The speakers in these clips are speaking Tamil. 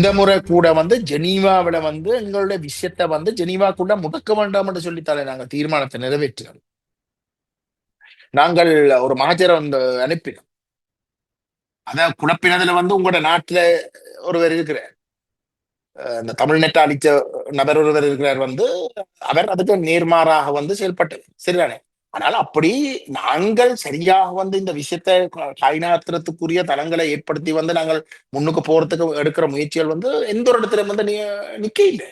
இந்த முறை கூட வந்து ஜெனீவாவில வந்து எங்களுடைய விஷயத்தை வந்து ஜெனீவாக்குள்ள முடக்க வேண்டாம் என்று சொல்லித்தாலே நாங்கள் தீர்மானத்தை நிறைவேற்றினோம். நாங்கள் ஒரு மகஜரை வந்து அனுப்பினோம். அத குழப்பினதுல வந்து உங்களோட நாட்டுல ஒருவர் இருக்கிறார். இந்த தமிழ்நெட்டை அளித்த நபர் ஒருவர் இருக்கிறார் வந்து அவர் அதுக்கு நேர்மாறாக வந்து செயல்பட்டது சரிதானே? ஆனால் அப்படி நாங்கள் சரியாக வந்து இந்த விஷயத்தை காய்நாத்திரத்துக்குரிய தளங்களை ஏற்படுத்தி வந்து நாங்கள் முன்னுக்கு போறதுக்கு எடுக்கிற முயற்சிகள் வந்து எந்த ஒரு இடத்துல வந்து நீ நிக்க இல்லை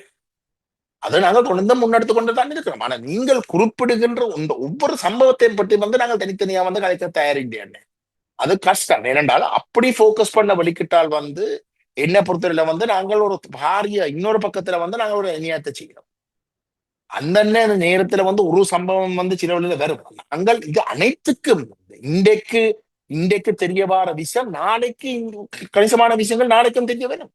அதை நாங்கள் கொண்டு முன்னெடுத்து கொண்டு தான் இருக்கிறோம். ஆனா நீங்கள் குறிப்பிடுகின்ற இந்த ஒவ்வொரு சம்பவத்தையும் பற்றி வந்து நாங்கள் தனித்தனியா வந்து கலைக்க தயாரில்லையானே அது கஷ்டம். ஏனென்றால் அப்படி ஃபோக்கஸ் பண்ண வலிக்கிட்டால் வந்து என்ன பொறுத்தவரையில வந்து நாங்கள் ஒரு பாரிய இன்னொரு பக்கத்துல வந்து நாங்கள் ஒரு இணையத்தை செய்கிறோம். அந்தந்த நேரத்துல வந்து ஒரு சம்பவம் வந்து சில வழியில வரும் நாங்கள் இது அனைத்துக்கும் இன்றைக்கு இன்றைக்கு தெரிய வர விஷயம் நாளைக்கு கணிசமான விஷயங்கள் நாளைக்கும் தெரிய வரும்.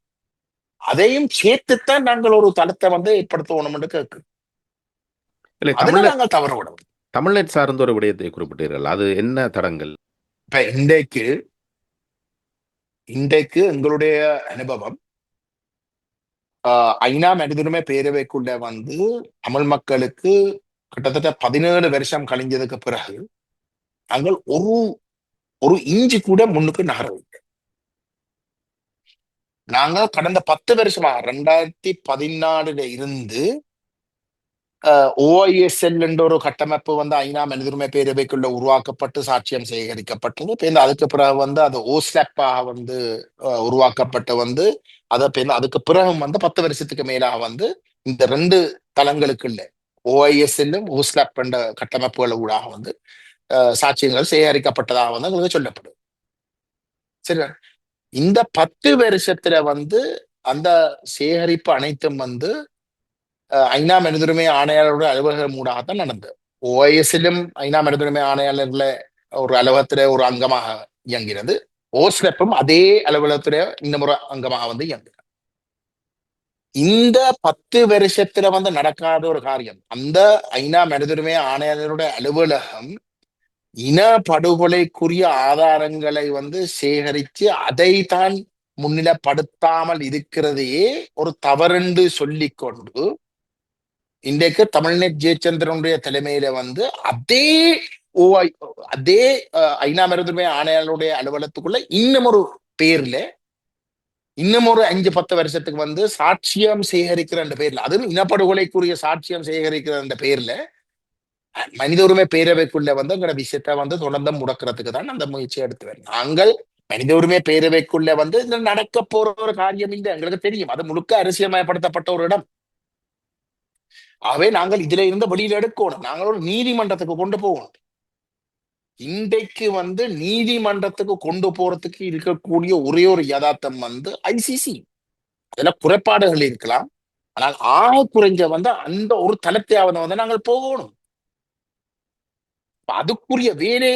அதையும் சேர்த்துத்தான் நாங்கள் ஒரு தளத்தை வந்து ஏற்படுத்தணும் என்று கேட்கிறோம் இல்லை அதுல நாங்கள் தவற விட தமிழ்நெட் சார்ந்த ஒரு விடயத்தை குறிப்பிட்டீர்கள். அது என்ன தடங்கள்? இப்ப இன்றைக்கு இன்றைக்கு எங்களுடைய அனுபவம் ஐநா மனிதனுமே பேரவைக்குள்ள வந்து தமிழ் மக்களுக்கு கிட்டத்தட்ட பதினேழு வருஷம் கழிஞ்சதுக்கு பிறகு நாங்கள் ஒரு ஒரு இஞ்சி கூட முன்னுக்கு நகரவில்லை நாங்க கடந்த பத்து வருஷமா ரெண்டாயிரத்தி பதினாலுல இருந்து ஓஐஎஸ்எல் என்ற ஒரு கட்டமைப்பு வந்து ஐநா மனிதருமை பேரவைக்குள்ள உருவாக்கப்பட்டு சாட்சியம் சேகரிக்கப்பட்டது. இப்ப இந்த அதுக்கு பிறகு வந்து அது ஓஸ்லாப்பாக வந்து உருவாக்கப்பட்டு வந்து அதை இப்ப அதுக்கு பிறகு வந்து பத்து வருஷத்துக்கு மேலாக வந்து இந்த ரெண்டு தளங்களுக்குள்ள ஓஐஎஸ்எல்லும் ஓஸ்லாப் என்ற கட்டமைப்புகள் ஊடாக வந்து சாட்சியங்கள் சேகரிக்கப்பட்டதாக வந்து உங்களுக்கு சொல்லப்படுது. சரி இந்த பத்து வருஷத்துல வந்து அந்த சேகரிப்பு அனைத்தும் வந்து ஐநா மனிதுரிமை ஆணையாளருடைய அலுவலகம் ஊடாகத்தான் நடந்தது. ஓஎஸ்லும் ஐநா மனிதுரிமை ஆணையாளர்ல ஒரு அலுவலகத்துல ஒரு அங்கமாக இயங்கிறது ஓஸ்லெப்பும் அதே அலுவலகத்துல இந்த முறை அங்கமாக வந்து இயங்குகிறது இந்த பத்து வருஷத்துல வந்து நடக்காத ஒரு காரியம். அந்த ஐநா மனிதுரிமை ஆணையாளருடைய அலுவலகம் இன படுகொலைக்குரிய ஆதாரங்களை வந்து சேகரித்து அதை தான் முன்னிலைப்படுத்தாமல் இருக்கிறதையே ஒரு தவறென்று சொல்லிக்கொண்டு இன்றைக்கு தமிழ்நெட் ஜெயச்சந்திரனுடைய தலைமையில வந்து அதே ஓஐ அதே ஐநா மருந்துமை ஆணையாளருடைய அலுவலகத்துக்குள்ள இன்னும் ஒரு பேர்ல இன்னும் ஒரு அஞ்சு பத்து வருஷத்துக்கு வந்து சாட்சியம் சேகரிக்கிற அந்த பேர்ல அதுவும் இனப்படுகொலைக்குரிய சாட்சியம் சேகரிக்கிற அந்த பேர்ல மனித உரிமை பேரவைக்குள்ள வந்து எங்களோட விஷயத்த வந்து தொடர்ந்து முடக்கிறதுக்கு தான் அந்த முயற்சி எடுத்து வரேன் நாங்கள் மனித உரிமை பேரவைக்குள்ள வந்து இதுல நடக்க போற ஒரு காரியம் இல்லை. எங்களுக்கு தெரியும். அது முழுக்க அரசியமயப்படுத்தப்பட்ட ஒரு இடம். ஆகவே நாங்கள் இதுல இருந்து வெளியில எடுக்கணும். நாங்கள் ஒரு நீதிமன்றத்துக்கு கொண்டு போகணும். இன்றைக்கு வந்து நீதிமன்றத்துக்கு கொண்டு போறதுக்கு இருக்கக்கூடிய ஒரே ஒரு யதார்த்தம் வந்து ஐசிசி அதுல குறைபாடுகள் இருக்கலாம். ஆனால் ஆக குறைஞ்ச வந்து அந்த ஒரு தளத்தையாவது வந்து நாங்கள் போகணும். அதுக்குரிய வேலை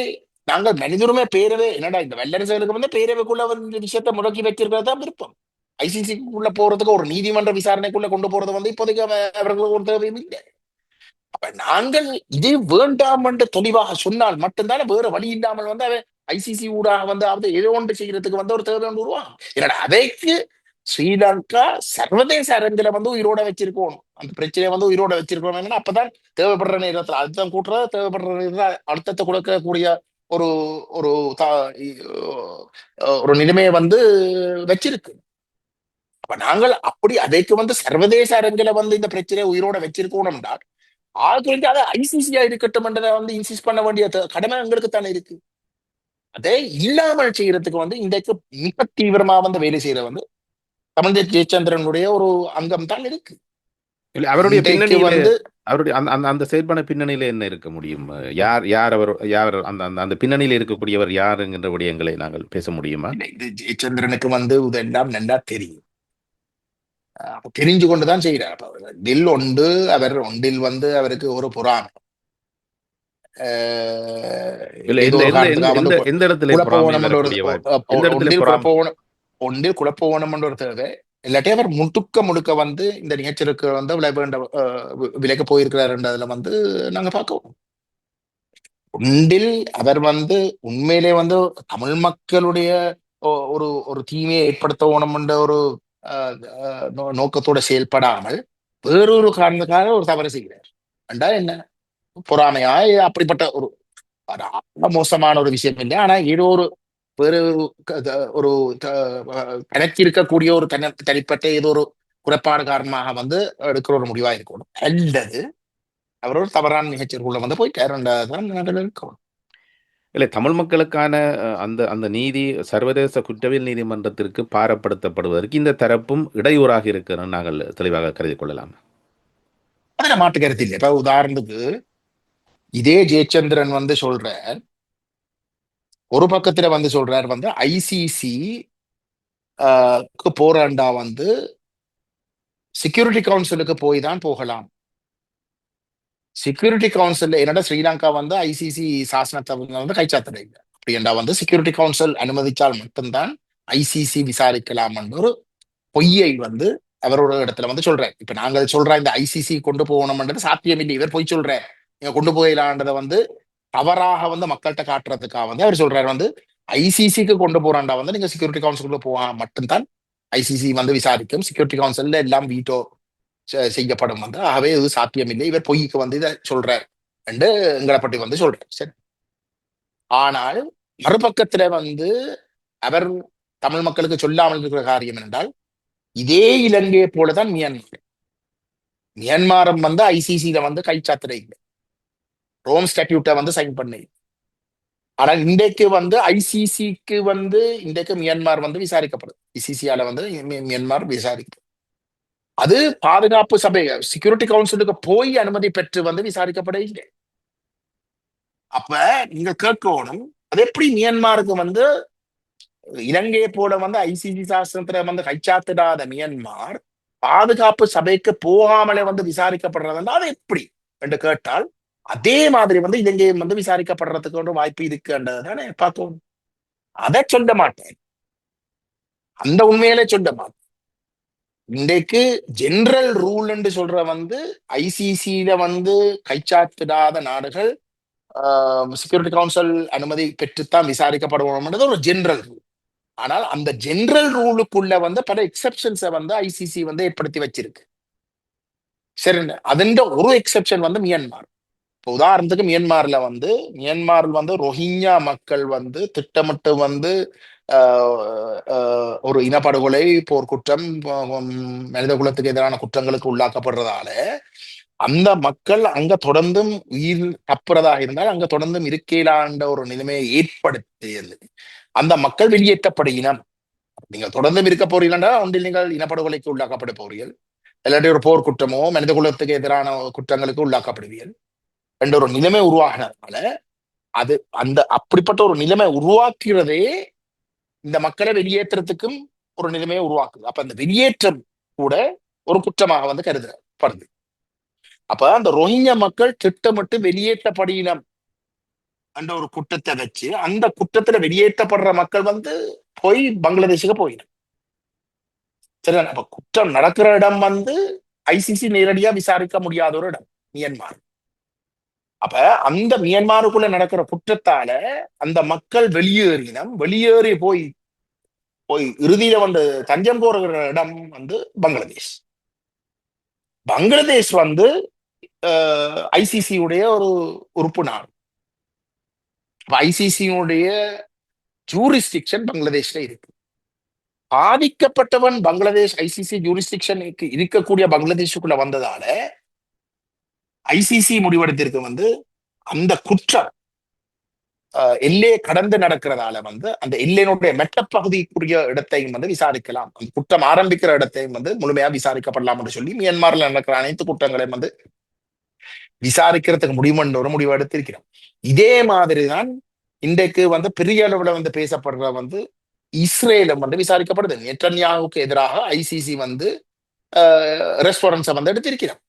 நாங்கள் மனிதருமே பேரவே என்னடா இந்த வல்லரசுகளுக்கு வந்து பேரவைக்குள்ள வந்து இந்த விஷயத்தை முடக்கி வச்சிருக்கிறது தான் விருப்பம். ஐசிசிக்குள்ள போறதுக்கு ஒரு நீதிமன்ற விசாரணைக்குள்ள கொண்டு போறது வந்து இப்போதைக்கு அவர்களுக்கு ஒரு தேவையும் இல்லை. அப்ப நாங்கள் இது வேண்டாம் என்று தெளிவாக சொன்னால் மட்டும்தான் வேற வழி இல்லாமல் வந்து அவன் ஐசிசி ஊடாக வந்து அவது ஏதோ ஒன்று செய்யறதுக்கு வந்து ஒரு தேவை ஒன்று உருவாகும். என்னடா அதைக்கு ஸ்ரீலங்கா சர்வதேச அரங்கில வந்து உயிரோட வச்சிருக்கணும் அந்த பிரச்சனையை வந்து உயிரோட வச்சிருக்கணும் அப்பதான் தேவைப்படுற நேரத்துல அழுத்தம் கூட்டுறது தேவைப்படுற நேரத்துல அழுத்தத்தை கொடுக்கக்கூடிய ஒரு ஒரு ஒரு நிலைமையை வந்து வச்சிருக்கு. அப்ப நாங்கள் அப்படி அதைக்கு வந்து சர்வதேச அரங்கில வந்து இந்த பிரச்சனையை உயிரோட வச்சிருக்கணும்னா ஆளுக்கு வந்து அதை ஐசிசியா இருக்கட்டும் என்றதை வந்து இன்சிஸ்ட் பண்ண வேண்டிய கடமை எங்களுக்கு தானே இருக்கு. அதை இல்லாமல் செய்யறதுக்கு வந்து இன்றைக்கு மிக தீவிரமா வந்து வேலை செய்யற வந்து தமிழ்தேஷ் ஜெயச்சந்திரனுடைய ஒரு அங்கம் தான் இருக்கு. அவருடைய பின்னணியில வந்து அவருடைய அந்த அந்த அந்த செயல்பாடு பின்னணியில என்ன இருக்க முடியும்? யார் யார் அவர் யார் அந்த அந்த அந்த பின்னணியில் இருக்கக்கூடியவர் யாருங்கிற விடயங்களை நாங்கள் பேச முடியுமா? இது ஜெயச்சந்திரனுக்கு வந்து இதெல்லாம் நல்லா தெரியும். அப்ப தெரிஞ்சு கொண்டுதான் செய்யறார் அப்ப அவர் டில் ஒன்று அவர் ஒன்றில் வந்து அவருக்கு ஒரு பொறாமை ஒன்றில் குழப்ப ஓணம் ஒரு தேவை. இல்லாட்டி அவர் முழுக்க முழுக்க வந்து இந்த நிகழ்ச்சிக்கு வந்து விலை வேண்ட விலைக்கு போயிருக்கிறாருன்றதுல வந்து நாங்க பார்க்கவும் ஒன்றில் அவர் வந்து உண்மையிலே வந்து தமிழ் மக்களுடைய ஒரு ஒரு தீமையை ஏற்படுத்த என்ற ஒரு நோக்கத்தோட செயல்படாமல் வேறொரு காரணத்துக்காக ஒரு தவறு செய்கிறார். அண்டா என்ன? பொறாமையா அப்படிப்பட்ட ஒரு மோசமான ஒரு விஷயம் இல்லை. ஆனா ஏதோ ஒரு வேறு ஒரு க- ஒரு இருக்கக்கூடிய ஒரு தனி தனிப்பட்ட ஏதோ ஒரு குறைபாடு காரணமாக வந்து எடுக்கிற ஒரு முடிவா இருக்கணும். அல்லது அவர் ஒரு தவறான நிகழ்ச்சிக்குள்ள வந்து போயிட்டாருன்றதான் நாங்கள் இருக்கணும் இல்லை தமிழ் மக்களுக்கான அந்த அந்த நீதி சர்வதேச குற்றவியல் நீதிமன்றத்திற்கு பாரப்படுத்தப்படுவதற்கு இந்த தரப்பும் இடையூறாக இருக்கிறோம் நாங்கள் தெளிவாக கருதி கொள்ளலாம். அதுல மாட்டு கருத்து இல்லை. இப்ப உதாரணத்துக்கு இதே ஜெயச்சந்திரன் வந்து சொல்றார் ஒரு பக்கத்துல வந்து சொல்றார் வந்து ஐசிசி போராண்டா வந்து செக்யூரிட்டி கவுன்சிலுக்கு போய் தான் போகலாம். செக்யூரிட்டி கவுன்சில் என்னடா ஸ்ரீலங்கா வந்து ஐசிசி சாசனத்தை வந்து கைச்சாத்தல இல்லை. அப்படின்றா வந்து செக்யூரிட்டி கவுன்சில் அனுமதிச்சால் மட்டும்தான் ஐசிசி விசாரிக்கலாம் ஒரு பொய்யை வந்து அவரோட இடத்துல வந்து சொல்றேன். இப்ப நாங்கள் சொல்ற இந்த ஐசிசி கொண்டு போகணும்ன்றது சாத்தியம் இல்லை இவர் பொய் சொல்றார். நீங்க கொண்டு போயிடலான்றதை வந்து தவறாக வந்து மக்கள்கிட்ட காட்டுறதுக்காக வந்து அவர் சொல்றாரு. வந்து ஐசிசிக்கு கொண்டு போறாண்டா வந்து நீங்க செக்யூரிட்டி கவுன்சிலுக்குள்ள போவா மட்டும்தான் ஐசிசி வந்து விசாரிக்கும். செக்யூரிட்டி கவுன்சில்ல எல்லாம் வீட்டோ செய்யப்படும் வந்து ஆகவே இது சாத்தியமில்லை. இவர் பொய்க்கு வந்து இதை சொல்றார் என்று எங்களை பற்றி வந்து சொல்றார். சரி. ஆனால் மறுபக்கத்துல வந்து அவர் தமிழ் மக்களுக்கு சொல்லாமல் இருக்கிற காரியம் என்றால் இதே இலங்கையை போலதான் மியான்மர். மியான்மாரம் வந்து ஐசிசியில வந்து கைச்சாத்திர இல்லை. ரோம் ஸ்டாட்யூட்டை வந்து சைன் பண்ணி ஆனால் இன்றைக்கு வந்து ஐசிசிக்கு வந்து இன்றைக்கு மியான்மர் வந்து விசாரிக்கப்படுது ஐசிசியால வந்து மியான்மார் மியான்மர் விசாரிக்கும். அது பாதுகாப்பு சபை செக்யூரிட்டி கவுன்சிலுக்கு போய் அனுமதி பெற்று வந்து விசாரிக்கப்பட இல்லை அப்ப நீங்க கேட்கணும் அது எப்படி மியன்மாருக்கு வந்து இலங்கையை போல வந்து ஐசிசி சாசனத்துல வந்து கைச்சாத்திடாத மியன்மார் பாதுகாப்பு சபைக்கு போகாமலே வந்து விசாரிக்கப்படுறதுன்னா அது எப்படி என்று கேட்டால் அதே மாதிரி வந்து இலங்கையை வந்து விசாரிக்கப்படுறதுக்கு ஒரு வாய்ப்பு இருக்குன்றதுதானே பார்க்கணும். அதை சொல்ல மாட்டேன். அந்த உண்மையிலே சொல்ல மாட்டேன். இன்றைக்கு ஜென்ரல் ரூல் என்று சொல்ற வந்து ஐசிசியில வந்து கைச்சாத்திடாத நாடுகள் செக்யூரிட்டி கவுன்சில் அனுமதி பெற்றுத்தான் விசாரிக்கப்படுவோம்ன்றது ஒரு ஜென்ரல் ரூல் ஆனால் அந்த ஜென்ரல் ரூலுக்குள்ள வந்து பல எக்ஸெப்ஷன்ஸை வந்து ஐசிசி வந்து ஏற்படுத்தி வச்சிருக்கு. சரி அதன் ஒரு எக்ஸெப்ஷன் வந்து மியான்மார். இப்போ உதாரணத்துக்கு மியான்மார்ல வந்து மியான்மாரில் வந்து ரோஹிங்யா மக்கள் வந்து திட்டமிட்டு வந்து ஒரு இனப்படுகொலை போர்க்குற்றம் உம், மனித குலத்துக்கு எதிரான குற்றங்களுக்கு உள்ளாக்கப்படுறதால அந்த மக்கள் அங்க தொடர்ந்தும் உயிர் தப்புறதாக இருந்தால் அங்க தொடர்ந்தும் இருக்கையிலாண்ட ஒரு நிலைமையை ஏற்படுத்தியது. அந்த மக்கள் வெளியேற்றப்படுகினம் நீங்கள் தொடர்ந்தும் இருக்க போறீங்களா ஒன்றில் நீங்கள் இனப்படுகொலைக்கு உள்ளாக்கப்பட போறீர்கள். இல்லாட்டி ஒரு போர்க்குற்றமோ மனித குலத்துக்கு எதிரான குற்றங்களுக்கு உள்ளாக்கப்படுவீர்கள். என்ற ஒரு நிலைமை உருவாகினதுனால அது அந்த அப்படிப்பட்ட ஒரு நிலைமை உருவாக்குறதே இந்த மக்களை வெளியேற்றத்துக்கும் ஒரு நிலைமையை உருவாக்குது. அப்ப அந்த வெளியேற்றம் கூட ஒரு குற்றமாக வந்து கருதப்படுது. அப்ப அந்த ரோஹிங்யா மக்கள் திட்டமிட்டு வெளியேற்றப்படுகினம் என்ற ஒரு குற்றத்தை வச்சு அந்த குற்றத்துல வெளியேற்றப்படுற மக்கள் வந்து போய் பங்களாதேஷுக்கு போயிடும். சரிதான்? அப்ப குற்றம் நடக்கிற இடம் வந்து ஐசிசி நேரடியா விசாரிக்க முடியாத ஒரு இடம் மியன்மார். அப்ப அந்த மியன்மாருக்குள்ள நடக்கிற குற்றத்தால அந்த மக்கள் வெளியேறினம் வெளியேறி போய் போய் இறுதியில வந்து தஞ்சம் கோருகிற இடம் வந்து பங்களாதேஷ். பங்களாதேஷ் வந்து ஐசிசியுடைய ஒரு உறுப்பு நாடு ஐசிசியுடைய ஜூரிஸ்டிக்ஷன் பங்களாதேஷ்ல இருக்கு. பாதிக்கப்பட்டவன் பங்களாதேஷ் ஐசிசி ஜூரிஸ்டிக்ஷனுக்கு இருக்கக்கூடிய பங்களாதேஷுக்குள்ள வந்ததால ஐசிசி முடிவெடுத்திருக்கு வந்து அந்த குற்றம் அஹ், எல்லையை கடந்து நடக்கிறதால வந்து அந்த எல்லையினுடைய மெட்டப்பகுதிக்குரிய இடத்தையும் வந்து விசாரிக்கலாம். அந்த குற்றம் ஆரம்பிக்கிற இடத்தையும் வந்து முழுமையா விசாரிக்கப்படலாம் என்று சொல்லி மியான்மர்ல நடக்கிற அனைத்து குற்றங்களையும் வந்து விசாரிக்கிறதுக்கு முடிவுன்ற ஒரு முடிவு எடுத்திருக்கிறோம். இதே மாதிரிதான் இன்றைக்கு வந்து பெரிய அளவுல வந்து பேசப்படுற வந்து இஸ்ரேலும் வந்து விசாரிக்கப்படுது. நெட்டன்யாவுக்கு எதிராக ஐசிசி வந்து ரெஸ்பாரன்ஸை வந்து எடுத்திருக்கிறோம்.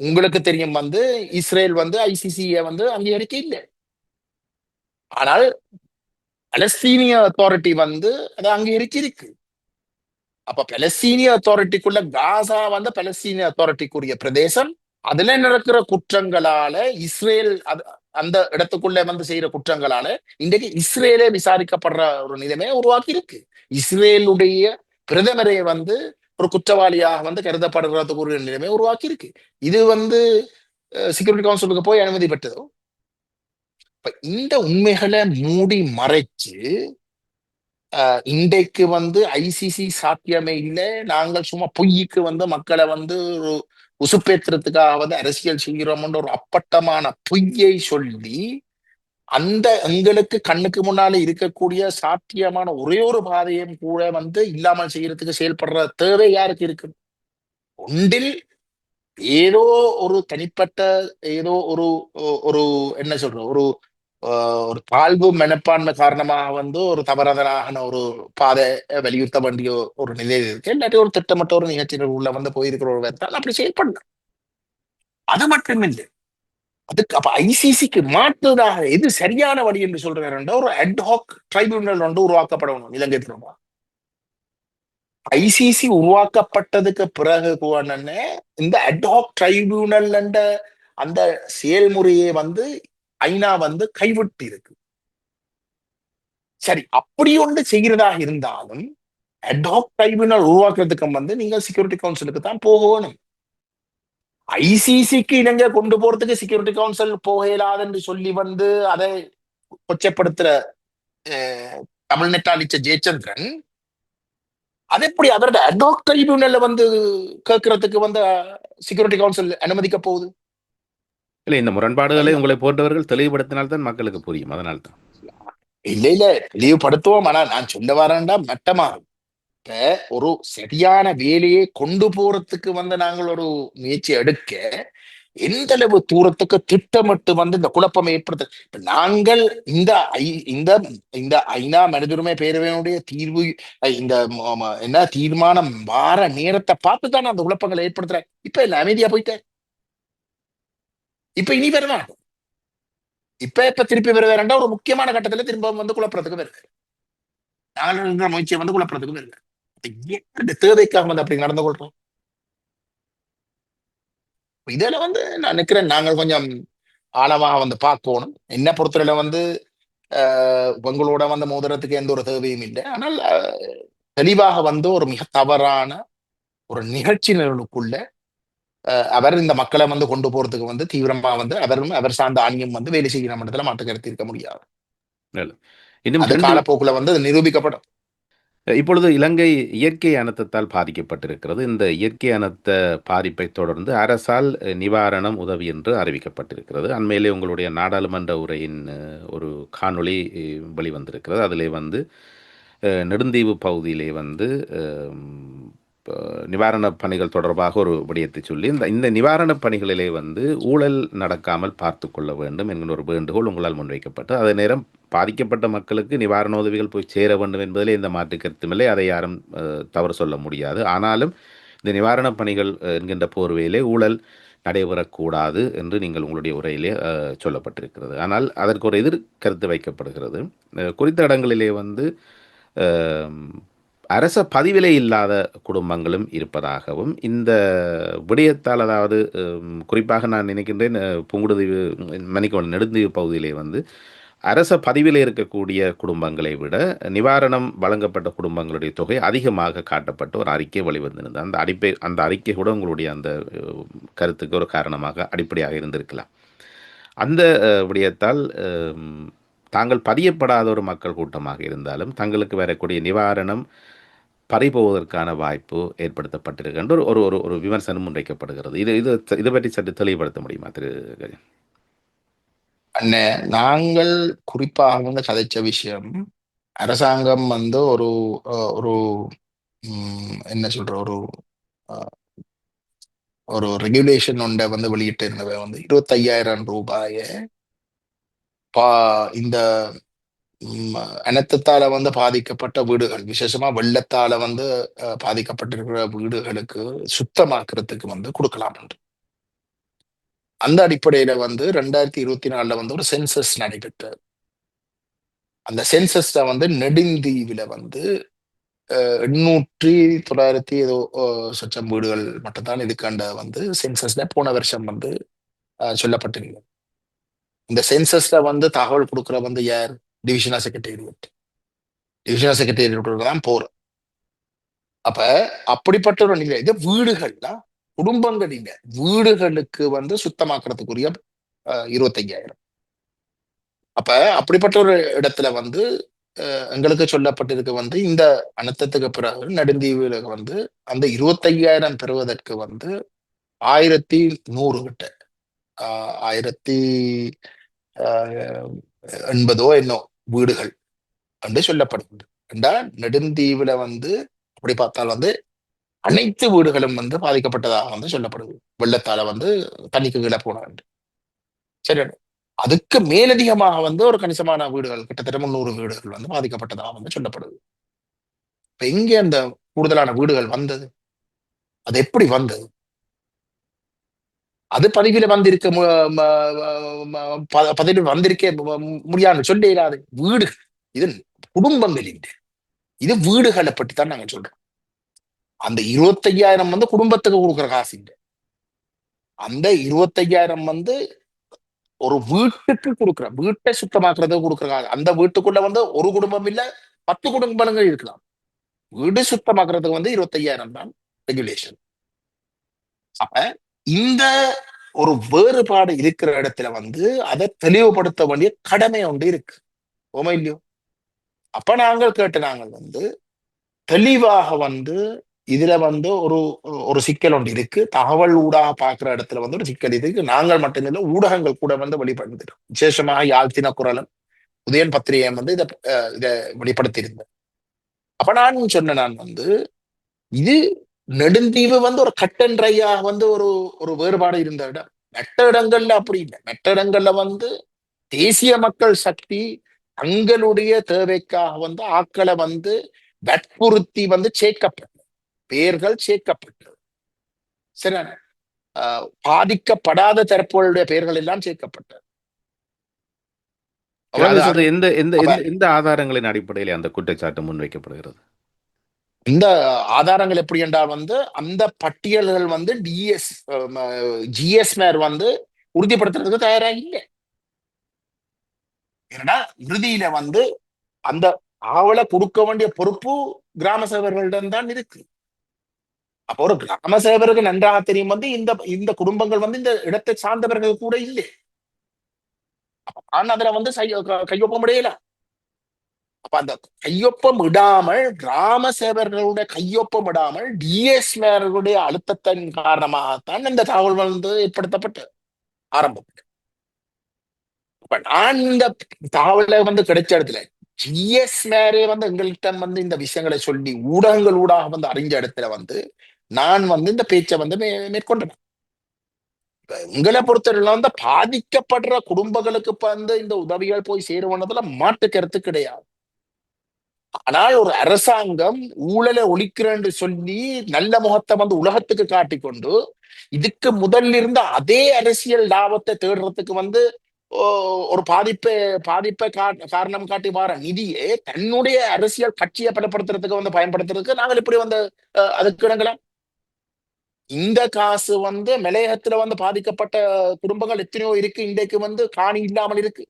உங்களுக்கு தெரியும் வந்து இஸ்ரேல் வந்து ஐசிசியை வந்து அங்கீகரிக்க இல்லை. ஆனால் பலஸ்தீனிய அத்தாரிட்டி வந்து அதை அங்கீகரிச்சிருக்கு. அப்ப பலஸ்தீனிய அத்தாரிட்டிக்குள்ள காசா வந்து பலஸ்தீனிய அத்தாரிட்டிக்குரிய பிரதேசம் அதுல நடக்கிற குற்றங்களால இஸ்ரேல் அது அந்த இடத்துக்குள்ள வந்து செய்யற குற்றங்களால இன்றைக்கு இஸ்ரேலே விசாரிக்கப்படுற ஒரு நிலைமையை உருவாக்கி இருக்கு இஸ்ரேலுடைய பிரதமரை வந்து ஒரு குற்றவாளியாக வந்து கருதப்படுறதுக்கு ஒரு நிலைமை உருவாக்கி இருக்கு இது வந்து செக்யூரிட்டி கவுன்சிலுக்கு போய் அனுமதி பெற்றதோ. இப்ப இந்த உண்மைகளை மூடி மறைச்சு இன்றைக்கு வந்து ஐசிசி சாத்தியமே இல்லை. நாங்கள் சும்மா பொய்க்கு வந்து மக்களை வந்து ஒரு உசுப்பேத்துறதுக்காக வந்து அரசியல் செய்கிறோம்ன்ற ஒரு அப்பட்டமான பொய்யை சொல்லி அந்த எங்களுக்கு கண்ணுக்கு முன்னால இருக்கக்கூடிய சாத்தியமான ஒரே ஒரு பாதையும் கூட வந்து இல்லாமல் செய்யறதுக்கு செயல்படுற தேவை யாருக்கு இருக்கு? ஒன்றில் ஏதோ ஒரு தனிப்பட்ட ஏதோ ஒரு ஒரு என்ன சொல்ற ஒரு ஆஹ், ஒரு தாழ்வு மனப்பான்மை காரணமாக வந்து ஒரு தவறுதலான ஒரு பாதை வலியுறுத்த வேண்டிய ஒரு நிலையில் இருக்கு. இல்லாட்டி ஒரு திட்டமிட்ட ஒரு நிகழ்ச்சிகள் உள்ள வந்து போயிருக்கிற ஒரு அப்படி செயல்படலாம். அது மட்டுமில்லை. அதுக்கு அப்ப ஐசிசிக்கு மாற்றுதாக எது சரியான வழி என்று சொல்றாருன்னா ஒரு அட்ஹாக் ட்ரைபியூனல் ஒன்று உருவாக்கப்படணும் இலங்கை திரும்ப. ஐசிசி உருவாக்கப்பட்டதுக்கு பிறகு கூடனே இந்த அட்ஹாக் ட்ரைபியூனல் என்ற அந்த செயல்முறையை வந்து ஐநா வந்து கைவிட்டு இருக்கு. சரி அப்படி ஒன்று செய்கிறதாக இருந்தாலும் அட்ஹாக் ட்ரைபியூனல் உருவாக்குறதுக்கு வந்து நீங்க செக்யூரிட்டி கவுன்சிலுக்கு தான் போகணும். ஐசிசிக்கு இணங்க கொண்டு போறதுக்கு செக்யூரிட்டி கவுன்சில் போக இயலாதுன்னு சொல்லி வந்து அதை கொச்சப்படுத்துற அஹ், தமிழ்நெட் அளிச்ச ஜெயச்சந்திரன் அது எப்படி அவரோட அட்ஹாக் ட்ரைபியூனல்ல வந்து கேட்கறதுக்கு வந்து செக்யூரிட்டி கவுன்சில் அனுமதிக்க போகுது? இல்லை இந்த முரண்பாடுகளை உங்களை போன்றவர்கள் தெளிவுபடுத்தினால்தான் மக்களுக்கு புரியும். அதனால்தான். இல்ல இல்ல. தெளிவுபடுத்துவோம். ஆனா நான் சொல்ல வரேன்டா மட்டமாகும் ஒரு சரியான வேலையை கொண்டு போறதுக்கு வந்து நாங்கள் ஒரு முயற்சி எடுக்க எந்த அளவு தூரத்துக்கு திட்டமிட்டு வந்து இந்த குழப்பம் ஏற்படுத்த இப்ப நாங்கள் இந்த ஐ- இந்த இந்த ஐநா மனிதுரிமை பேரவையினுடைய தீர்வு இந்த என்ன தீர்மானம் வார நேரத்தை பார்த்து தானே அந்த குழப்பங்களை ஏற்படுத்துறேன் இப்ப இல்ல அமைதியா போயிட்டேன் இப்ப இனி வருவான் இப்ப இப்ப திருப்பி வருவாருண்டா ஒரு முக்கியமான கட்டத்துல திரும்ப வந்து குழப்பறதுக்கு வருது நாங்கள் முயற்சியை வந்து குழப்பறதுக்கு வருது தேவைக்காக வந்து அப்படி நடந்து கொள்றோம். இதுல வந்து நான் நினைக்கிறேன் நாங்கள் கொஞ்சம் ஆழமாக வந்து பார்க்கணும். என்ன பொறுத்தவரையில வந்து உங்களோட வந்து மோதிரத்துக்கு எந்த ஒரு தேவையும் இல்லை. ஆனால் தெளிவாக வந்து ஒரு மிக தவறான ஒரு நிகழ்ச்சி ஆஹ், அவர் இந்த மக்களை வந்து கொண்டு போறதுக்கு வந்து தீவிரமா வந்து அவரும் அவர் சார்ந்த ஆணியம் வந்து வேலை செய்கிற மட்டத்துல மாற்று கருத்து இருக்க முடியாது. இன்னும் காலப்போக்குல வந்து நிரூபிக்கப்படும். இப்பொழுது இலங்கை இயற்கை அனர்த்தத்தால் பாதிக்கப்பட்டிருக்கிறது. இந்த இயற்கை அனர்த்த பாதிப்பை தொடர்ந்து அரசால் நிவாரணம் உதவி என்று அறிவிக்கப்பட்டிருக்கிறது. அண்மையிலே உங்களுடைய நாடாளுமன்ற உரையின் ஒரு காணொளி வெளிவந்திருக்கிறது. அதிலே வந்து நெடுந்தீவு பகுதியிலே வந்து நிவாரணப் பணிகள் தொடர்பாக ஒரு விடயத்தை சொல்லி இந்த இந்த நிவாரணப் பணிகளிலே வந்து ஊழல் நடக்காமல் பார்த்து கொள்ள வேண்டும் என்கிற ஒரு வேண்டுகோள் உங்களால் முன்வைக்கப்பட்டு அதே நேரம் பாதிக்கப்பட்ட மக்களுக்கு நிவாரண உதவிகள் போய் சேர வேண்டும் என்பதிலே எந்த மாற்று கருத்துமில்லை அதை யாரும் தவறு சொல்ல முடியாது. ஆனாலும் இந்த நிவாரணப் பணிகள் என்கின்ற போர்வையிலே ஊழல் நடைபெறக்கூடாது என்று நீங்கள் உங்களுடைய உரையிலே சொல்லப்பட்டிருக்கிறது. ஆனால் அதற்கு ஒரு எதிர் கருத்து வைக்கப்படுகிறது. குறித்த இடங்களிலே வந்து அரச பதிவிலே இல்லாத குடும்பங்களும் இருப்பதாகவும் இந்த விடயத்தால் அதாவது குறிப்பாக நான் நினைக்கின்றேன் புங்குடுதீவு மணிக்கவன் நெடுந்தீவு பகுதியிலே வந்து அரச பதிவில் இருக்கக்கூடிய குடும்பங்களை விட நிவாரணம் வழங்கப்பட்ட குடும்பங்களுடைய தொகை அதிகமாக காட்டப்பட்டு ஒரு அறிக்கை வெளிவந்திருந்தது. அந்த அடிப்பை அந்த அறிக்கை கூட உங்களுடைய அந்த கருத்துக்கு ஒரு காரணமாக அடிப்படையாக இருந்திருக்கலாம். அந்த விடயத்தால் தாங்கள் பதியப்படாத ஒரு மக்கள் கூட்டமாக இருந்தாலும் தங்களுக்கு வரக்கூடிய நிவாரணம் பறிபோவதற்கான வாய்ப்பு ஏற்படுத்தப்பட்டிருக்கின்ற ஒரு ஒரு ஒரு விமர்சனம் முன்வைக்கப்படுகிறது. இது இது இது பற்றி சற்று தெளிவுபடுத்த முடியுமா திரு கஜன்? அண்ணே நாங்கள் குறிப்பாக வந்து கதைச்ச விஷயம் அரசாங்கம் வந்து ஒரு அஹ், ஒரு என்ன சொல்ற ஒரு அஹ், ஒரு ரெகுலேஷன் ஒன்றை வந்து வெளியிட்டு இருந்தவை வந்து இருபத்தையாயிரம் ரூபாய பா இந்த அனர்த்தத்தால வந்து பாதிக்கப்பட்ட வீடுகள் விசேஷமா வெள்ளத்தால வந்து பாதிக்கப்பட்டிருக்கிற வீடுகளுக்கு சுத்தமாக்குறதுக்கு வந்து கொடுக்கலாம் என்று. அந்த அடிப்படையில வந்து ரெண்டாயிரத்தி இருபத்தி நாலுல வந்து ஒரு சென்சஸ் நடைபெற்றது அந்த சென்சஸ்ல வந்து நெடுந்தீவில வந்து எண்ணூற்றி தொள்ளாயிரத்தி ஏதோ சொச்சம் வீடுகள் மட்டும்தான் இதுக்காண்ட வந்து சென்சஸ்ல போன வருஷம் வந்து அஹ், சொல்லப்பட்டிருந்தது. இந்த சென்சஸ்ல வந்து தகவல் கொடுக்குற வந்து யார்? டிவிஷனல் செக்ரட்டேரியட் டிவிஷனல் செக்ரட்டேரியட் தான் போற அப்ப அப்படிப்பட்ட ஒரு நிலை இது வீடுகள்ல குடும்பங்கள் இல்லை. வீடுகளுக்கு வந்து சுத்தமாக்குறதுக்குரிய அஹ், இருபத்தையாயிரம் அப்ப அப்படிப்பட்ட ஒரு இடத்துல வந்து எங்களுக்கு சொல்லப்பட்டிருக்கு வந்து இந்த அனர்த்தத்துக்கு பிறகு நெடுந்தீவுல வந்து அந்த இருபத்தையாயிரம் பெறுவதற்கு வந்து ஆயிரத்தி நூறு கிட்ட ஆஹ், ஆயிரத்தி ஆஹ், எண்பதோ என்னோ வீடுகள் என்று சொல்லப்படுகிறது. என்றால் நெடுந்தீவுல வந்து அப்படி பார்த்தால் வந்து அனைத்து வீடுகளும் வந்து பாதிக்கப்பட்டதாக வந்து சொல்லப்படுது வெள்ளத்தால வந்து தண்ணிக்கு கீழே போனாங்க சரி அதுக்கு மேலதிகமாக வந்து ஒரு கணிசமான வீடுகள் கிட்டத்தட்ட முந்நூறு வீடுகள் வந்து பாதிக்கப்பட்டதாக வந்து சொல்லப்படுது இப்ப எங்கே அந்த கூடுதலான வீடுகள் வந்தது? அது எப்படி வந்தது? அது பதவியில வந்திருக்க ப- பதிவில் வந்திருக்க முடியாது சொல்ல இயலாது வீடு இது குடும்பங்கள் இல்லை இது வீடுகளை பற்றி தான் நாங்க சொல்றோம். அந்த இருபத்தையாயிரம் வந்து குடும்பத்துக்கு கொடுக்குற காசு இல்லை அந்த இருபத்தையாயிரம் வந்து ஒரு வீட்டுக்கு கொடுக்குற வீட்டை சுத்தமாக்குறதுக்கு கொடுக்குற காசு. அந்த வீட்டுக்குள்ள வந்து ஒரு குடும்பம் இல்ல பத்து குடும்பங்கள் இருக்கலாம். வீடு சுத்தமாக்குறதுக்கு வந்து இருபத்தையாயிரம் தான் ரெகுலேஷன் அப்ப இந்த ஒரு வேறுபாடு இருக்கிற இடத்துல வந்து அதை தெளிவுபடுத்த வேண்டிய கடமை ஒன்று இருக்கு. ஓமா இல்லையோ? அப்ப நாங்கள் கேட்ட நாங்கள் வந்து தெளிவாக வந்து இதுல வந்து ஒரு ஒரு சிக்கல் ஒன்று இருக்கு. தகவல் ஊடாக பாக்குற இடத்துல வந்து ஒரு சிக்கல் இருக்கு. நாங்கள் மட்டுமில்லை ஊடகங்கள் கூட வந்து வெளிப்படுத்திடும். விசேஷமாக யாழ்த்தின குரலும் உதயன் பத்திரிகையும் வந்து இதை அஹ், இதை வெளிப்படுத்தியிருந்தேன் அப்ப நான் சொன்ன நான் வந்து இது நெடுந்தீவு வந்து ஒரு கட்டன்றையா வந்து ஒரு ஒரு வேறுபாடு இருந்த இடம். மெட்ட இடங்கள்ல அப்படி இல்லை. மெட்ட இடங்கள்ல வந்து தேசிய மக்கள் சக்தி தங்களுடைய தேவைக்காக வந்து ஆக்களை வந்து வற்புறுத்தி வந்து சேர்க்கப்பட்டது. பெயர்கள் சேர்க்கப்பட்டது. ஆஹ் பாதிக்கப்படாத தரப்புகளுடைய பெயர்கள் எல்லாம் சேர்க்கப்பட்டது. எந்த எந்த- எந்த ஆதாரங்களின் அடிப்படையில் அந்த குற்றச்சாட்டு முன்வைக்கப்படுகிறது? இந்த ஆதாரங்கள் எப்படி என்றால் வந்து அந்த பட்டியல்கள் வந்து டிஎஸ் ஜிஎஸ் வந்து உறுதிப்படுத்துறதுக்கு தயாராக இல்லை ஏன்னா இறுதியில வந்து அந்த ஆவலை கொடுக்க வேண்டிய பொறுப்பு கிராம சேவர்களிடம் தான் இருக்கு. அப்போ ஒரு கிராம சேவருக்கு நன்றாக தெரியும் வந்து இந்த இந்த குடும்பங்கள் வந்து இந்த இடத்தை சார்ந்தவர்கள் கூட இல்லை. அப்ப நான் அதுல வந்து கையொப்ப க- அப்ப அந்த கையொப்பம் இடாமல் கிராம சேவர்களுடைய கையொப்பம் இடாமல் டிஎஸ் மேர்களுடைய அழுத்தத்தின் காரணமாகத்தான் இந்த தகவல் வந்து ஏற்படுத்தப்பட்டது ஆரம்பத்தில் இப்ப நான் இந்த தகவலை வந்து கிடைச்ச இடத்துல ஜிஎஸ் மேரே வந்து எங்கள்கிட்ட வந்து இந்த விஷயங்களை சொல்லி ஊடகங்கள் ஊடாக வந்து அறிஞ்ச இடத்துல வந்து நான் வந்து இந்த பேச்சை வந்து மே- மேற்கொண்டேன். உங்களை பொறுத்தவரையில வந்து பாதிக்கப்படுற குடும்பங்களுக்கு வந்து இந்த உதவிகள் போய் சேருவனதுல மாட்டு கருத்து கிடையாது. ஆனால் ஒரு அரசாங்கம் ஊழலை ஒழிக்கிறேன்னு சொல்லி நல்ல முகத்தை வந்து உலகத்துக்கு காட்டிக்கொண்டு இதுக்கு முதல்ல இருந்த அதே அரசியல் லாபத்தை தேடுறதுக்கு வந்து ஓ, ஒரு பாதிப்பை பாதிப்பை கா- காரணம் காட்டி வர நிதியை தன்னுடைய அரசியல் கட்சியை பலப்படுத்துறதுக்கு வந்து பயன்படுத்துறதுக்கு நாங்கள் இப்படி வந்து அதுக்கு இடங்களா இந்த காசு வந்து மலையகத்துல வந்து பாதிக்கப்பட்ட குடும்பங்கள் எத்தனையோ இருக்கு. இன்றைக்கு வந்து காணி இல்லாமல் இருக்கு.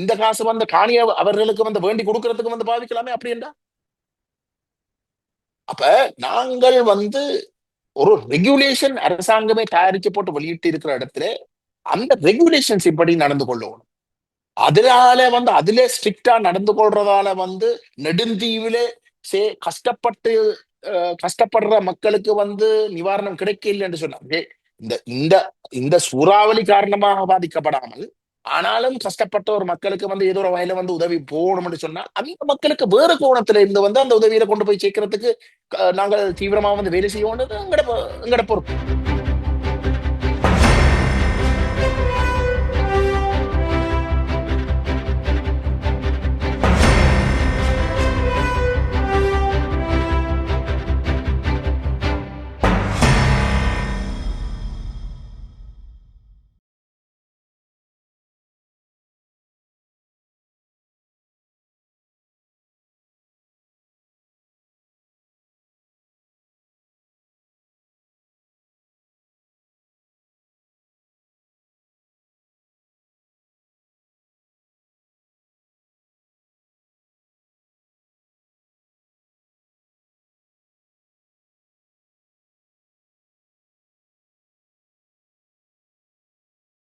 இந்த காசு வந்து காணிய அவர்களுக்கு வந்து வேண்டி கொடுக்கறதுக்கு வந்து பாதிக்கலாமே அப்படின்றா அப்ப நாங்கள் வந்து ஒரு ரெகுலேஷன் அரசாங்கமே தயாரிச்சு போட்டு வெளியிட்டு இருக்கிற இடத்துல அந்த ரெகுலேஷன்ஸ் இப்படி நடந்து கொள்ளணும். அதனால வந்து அதுல ஸ்ட்ரிக்டா நடந்து கொள்றதால வந்து நெடுந்தீவிலே சே கஷ்டப்பட்டு அஹ், கஷ்டப்படுற மக்களுக்கு வந்து நிவாரணம் கிடைக்கல என்று சொன்னாங்க இந்த இந்த இந்த சூறாவளி காரணமாக பாதிக்கப்படாமல் ஆனாலும் கஷ்டப்பட்ட ஒரு மக்களுக்கு வந்து ஏதோ ஒரு வகையில வந்து உதவி போகணும்னு சொன்னா அந்த மக்களுக்கு வேறு கோணத்துல இருந்து வந்து அந்த உதவியில கொண்டு போய் சேர்க்கறதுக்கு நாங்கள் தீவிரமா வந்து வேலை செய்ய எங்கட எங்கட பொறுப்பு.